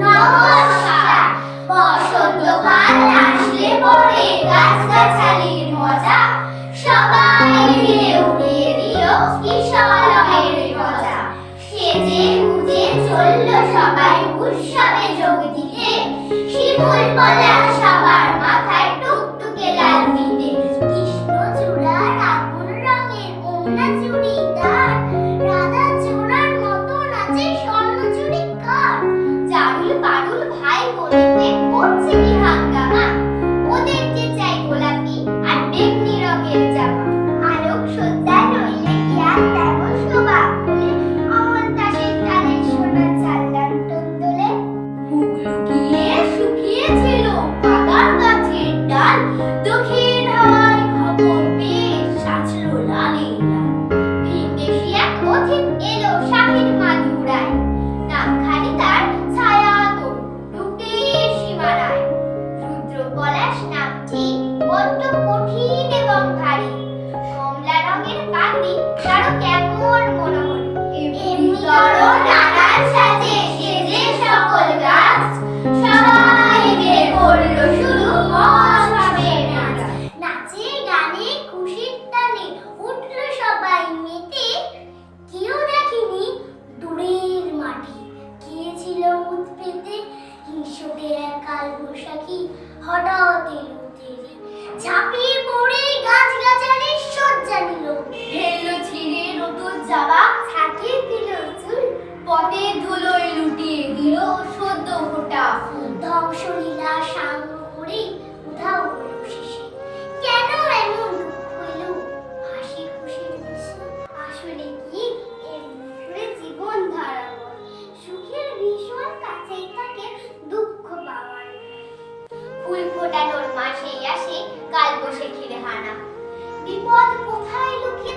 নমস্কার। বসন্তকাল আসলে পরে গাছগাছালির মজা সবাই মিলে উড়িয়ে দিল কিশলয়ের মজা সেজে গুজে চলল সবাই উৎসবে যোগ দিতে শিমুল পলাশ হিংসুটে এক কাল বৈশাখী হঠাৎ এলো তেরি। ঝাঁপিয়ে পড়ে গাছ গাছালি শয্যা নিল। ফেলল ছিঁড়ে নতুন জামা ছাকিয়ে দিল চুল। পথে ধুলোয় লুটিয়ে দিল সদ্য ফোটা ফুল। ধ্বংসলীলা সাঙ্গ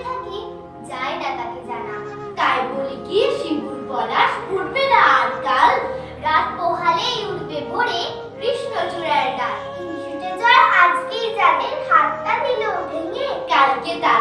থাকি যায় না তাকে জানা তাই বলি কি শিবুর পলাশ উঠবে না আজকাল। রাত পোহালেই উঠবে ভোরে কৃষ্ণচূড়ার ডাল ইনস্টিটিউটার আজকেই যাদের হাতটা দিল ভেঙে, কালকে তার